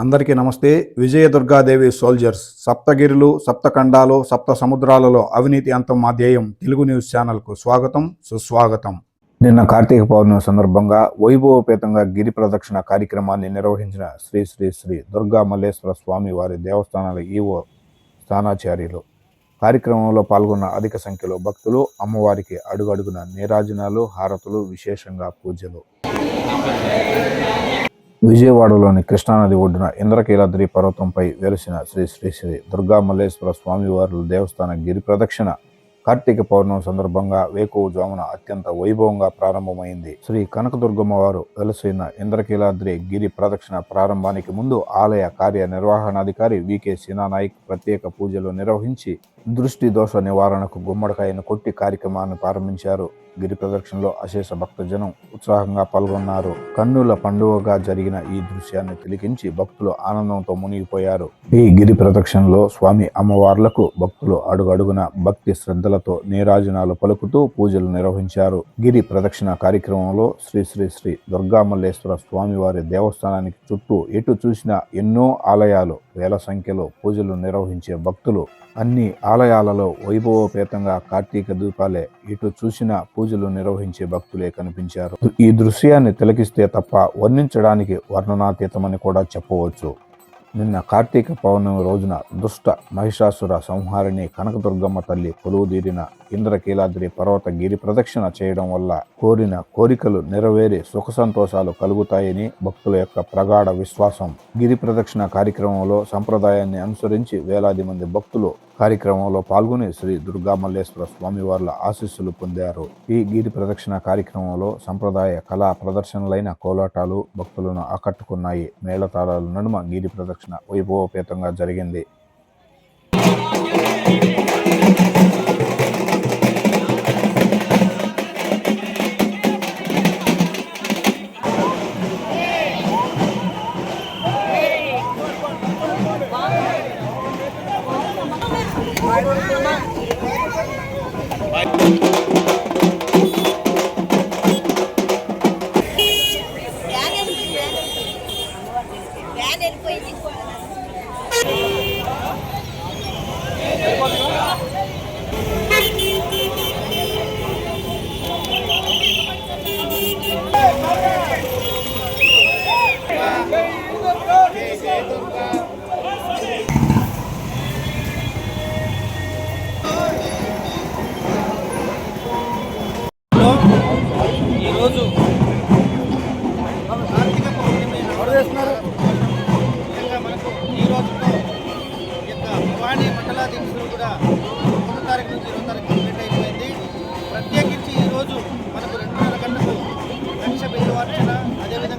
అందరికీ నమస్తే. విజయ దుర్గాదేవి సోల్జర్స్ సప్తగిరులు సప్తఖండాలు సప్త సముద్రాలలో అవినీతి అంతం మా ధ్యేయం తెలుగు న్యూస్ ఛానల్కు స్వాగతం సుస్వాగతం. నిన్న కార్తీక పౌర్ణమి సందర్భంగా వైభవపేతంగా గిరి ప్రదక్షిణ కార్యక్రమాన్ని నిర్వహించిన శ్రీ శ్రీ శ్రీ దుర్గా మల్లేశ్వర స్వామి వారి దేవస్థానాల ఈవో స్థానాచార్యులు. కార్యక్రమంలో పాల్గొన్న అధిక సంఖ్యలో భక్తులు అమ్మవారికి అడుగడుగున నీరాజనాలు హారతులు విశేషంగా పూజలు. విజయవాడలోని కృష్ణానది ఒడ్డున ఇంద్రకీలాద్రి పర్వతంపై వెలిసిన శ్రీ శ్రీ శ్రీ దుర్గా మల్లేశ్వర స్వామివార్ల దేవస్థాన గిరి ప్రదక్షిణ కార్తీక పౌర్ణమి సందర్భంగా వేకువ జామున అత్యంత వైభవంగా ప్రారంభమైంది. శ్రీ కనకదుర్గమ్మ వారు వెలసిన ఇంద్రకీలాద్రి గిరి ప్రదక్షిణ ప్రారంభానికి ముందు ఆలయ కార్యనిర్వహణాధికారి వికే సినానాయక్ ప్రత్యేక పూజలు నిర్వహించి దృష్టి దోష నివారణకు గుమ్మడికాయను కొట్టి కార్యక్రమాన్ని ప్రారంభించారు. గిరి ప్రదక్షిణలో అశేష భక్తజనం ఉత్సాహంగా పాల్గొన్నారు. కన్నుల పండుగగా జరిగిన ఈ దృశ్యాన్ని తిలికించి భక్తులు ఆనందంతో మునిగిపోయారు. ఈ గిరి ప్రదక్షిణలో స్వామి అమ్మవార్లకు భక్తులు అడుగడుగున భక్తి శ్రద్ధలతో నీరాజనాలు పలుకుతూ పూజలు నిర్వహించారు. గిరి ప్రదక్షిణ కార్యక్రమంలో శ్రీ శ్రీ శ్రీ దుర్గామల్లేశ్వర స్వామివారి దేవస్థానానికి చుట్టూ ఎటు చూసినా ఎన్నో ఆలయాలు వేల సంఖ్యలో పూజలు నిర్వహించే భక్తులు అన్ని ఆలయాలలో వైభవోపేతంగా కార్తీక దీపాలే ఇటు చూసిన పూజలు నిర్వహించే భక్తులే కనిపించారు. ఈ దృశ్యాన్ని తిలకిస్తే తప్ప వర్ణించడానికి వర్ణనాతీతమని కూడా చెప్పవచ్చు. నిన్న కార్తీక పౌర్ణమి రోజున దుష్ట మహిషాసుర సంహారిణి కనకదుర్గమ్మ తల్లి కొలువుదీరిన ఇంద్రకీలాద్రి పర్వత గిరి ప్రదక్షిణ చేయడం వల్ల కోరిన కోరికలు నెరవేరి సుఖ సంతోషాలు కలుగుతాయని భక్తుల యొక్క ప్రగాఢ విశ్వాసం. గిరి ప్రదక్షిణ కార్యక్రమంలో సంప్రదాయాన్ని అనుసరించి వేలాది మంది భక్తులు కార్యక్రమంలో పాల్గొని శ్రీ దుర్గా మల్లేశ్వర స్వామివార్ల ఆశీస్సులు పొందారు. ఈ గిరి ప్రదక్షిణ కార్యక్రమంలో సంప్రదాయ కళా ప్రదర్శనలైన కోలాటాలు భక్తులను ఆకట్టుకున్నాయి. మేళతాళాల నడుమ గిరి ప్రదక్షిణ వైభవపేతంగా జరిగింది.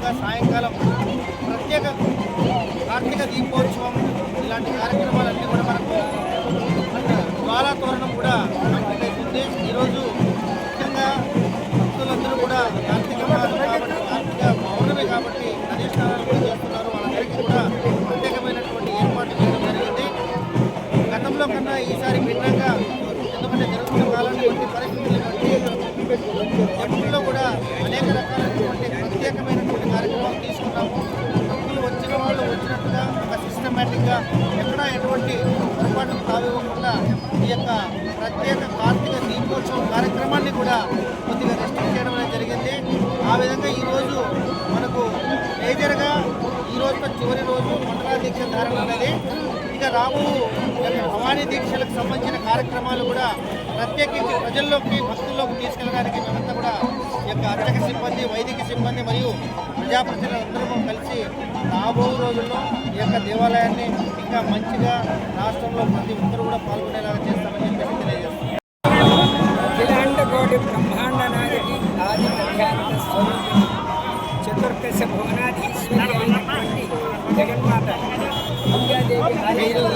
అదేవిధంగా సాయంకాలం ప్రత్యేక కార్తీక దీపోత్సవం ఇలాంటి కార్యక్రమాలన్నీ కూడా మనకు జ్వాలా తోరణం కూడా కంప్లీట్ ఈరోజు ముఖ్యంగా భక్తులందరూ కూడా కార్తీక మాసం కాబట్టి కార్తీక పౌర్ణమి కాబట్టి అధిష్టానాలు కూడా చేస్తున్నారు. వాళ్ళందరికీ కూడా ప్రత్యేకమైనటువంటి ఏర్పాట్లు చేయడం జరిగింది. గతంలో కన్నా ఈసారి భిన్నంగా ఎందుకంటే జరుగుతున్న కాలాన్ని బట్టి పరిస్థితులు ఆటోమేటిక్గా ఎక్కడ ఎటువంటి పొరపాటు తావివ్వకుండా ఈ యొక్క ప్రత్యేక కార్తీక దీపోత్సవం కార్యక్రమాన్ని కూడా కొద్దిగా రెస్ట్రిక్ట్ చేయడం అనేది జరిగింది. ఆ విధంగా ఈరోజు మనకు మేజర్గా ఈ రోజుతో చివరి రోజు మండలా దీక్ష ధారణ అనేది. ఇక రాబో భవానీ దీక్షలకు సంబంధించిన కార్యక్రమాలు కూడా ప్రత్యేకించి ప్రజల్లోకి భక్తుల్లోకి తీసుకెళ్ళడానికి మేమంతా కూడా ఈ యొక్క అర్చక సిబ్బంది వైదిక సిబ్బంది మరియు ప్రజాప్రతినిధులందరూ కలిసి రాబో రోజుల్లో ఈ యొక్క దేవాలయాన్ని ఇంకా మంచిగా రాష్ట్రంలో ప్రతి ఒక్కరు కూడా పాల్గొనేలాగా చేస్తామని చెప్పేసి తెలియజేస్తున్నాం. బ్రహ్మాండ నాయకి ఆది మధ్యాహ్న స్వరూపిణి చతుర్దశ భువనాధీశ్వరి అయినటువంటి జగన్మాత దుర్గాదేవి ఆలయంలో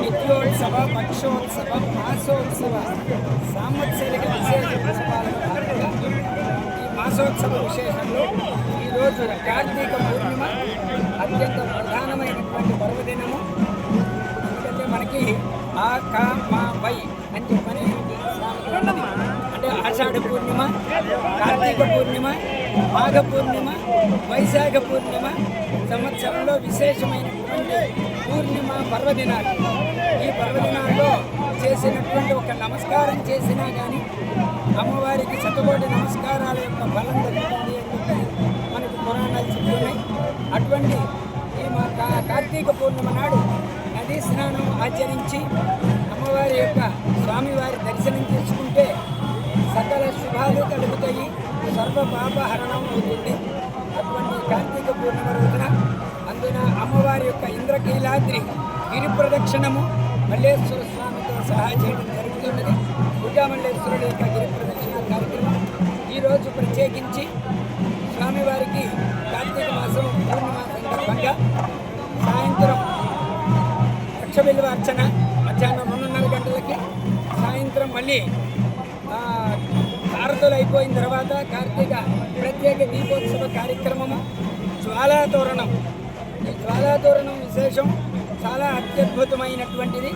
నిత్యోత్సవ పక్షోత్సవ మాసోత్సవ సాంవత్సరిక విశేష ఉత్సవాలకు ఈ మాసోత్సవ విశేషంలో ఈరోజు కార్తీక పూర్ణిమ అత్యంత ప్రధానమైనటువంటి పర్వదినము. ఎందుకంటే మనకి ఆ కా మా పై అని చెప్పని అంటే ఆషాఢ పూర్ణిమ కార్తీక పూర్ణిమ మాఘ పూర్ణిమ వైశాఖ పూర్ణిమ సంవత్సరంలో విశేషమైనటువంటి పూర్ణిమ పర్వదినాలు. ఈ పర్వదినాల్లో చేసినటువంటి ఒక నమస్కారం చేసినా కానీ అమ్మవారికి శతకోటి నమస్కారాల యొక్క బలం దక్కుతుంది. పురాణాలు చెప్తున్నాయి అటువంటి ఈ మా కా- కార్తీక పూర్ణిమ నాడు నదీ స్నానం ఆచరించి అమ్మవారి యొక్క స్వామివారి దర్శనం చేసుకుంటే సకల శుభాలు కలుగుతాయి. సర్వ పాపహరణం అవుతుంది. అటువంటి కార్తీక పూర్ణిమ రోజున అందున అమ్మవారి యొక్క ఇంద్రకీలాద్రి గిరి ప్రదక్షిణము మల్లేశ్వర స్వామితో సహా చేయడం జరుగుతున్నది. భుజామల్లేశ్వరుడు యొక్క గిరి ప్రదక్షిణ కార్యక్రమం ఈరోజు ప్రత్యేకించి సందర్భంగా సాయంత్రం లక్ష విలువ అర్చన మధ్యాహ్నం రెండున్నర గంటలకి సాయంత్రం మళ్ళీ భారతలు హారతులు అయిపోయిన తర్వాత కార్తీక ప్రత్యేక దీపోత్సవ కార్యక్రమము జ్వాలాతోరణం. ఈ జ్వాలాతోరణం విశేషం చాలా అత్యద్భుతమైనటువంటిది.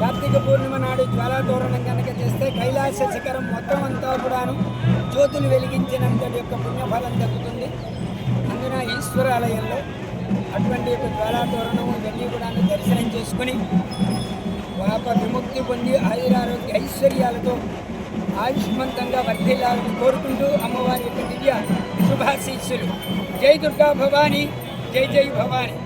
కార్తీక పూర్ణిమ నాడు జ్వాలాతోరణం కనుక చేస్తే కైలాస శిఖరం మొత్తం అంతా కూడాను జ్యోతులు వెలిగించినంతటి యొక్క పుణ్యఫలం దక్కుతుంది. అందున ఈశ్వరాలయంలో అటువంటి యొక్క జ్వాలాతోరణము ఇవన్నీ కూడా దర్శనం చేసుకుని పాప విముక్తి పొంది ఆయురారోగ్య ఐశ్వర్యాలతో ఆయుష్మంతంగా వర్ధిల్లాలని కోరుకుంటూ అమ్మవారి యొక్క దివ్య శుభాశీస్సులు. జై దుర్గా భవానీ జై జై భవానీ.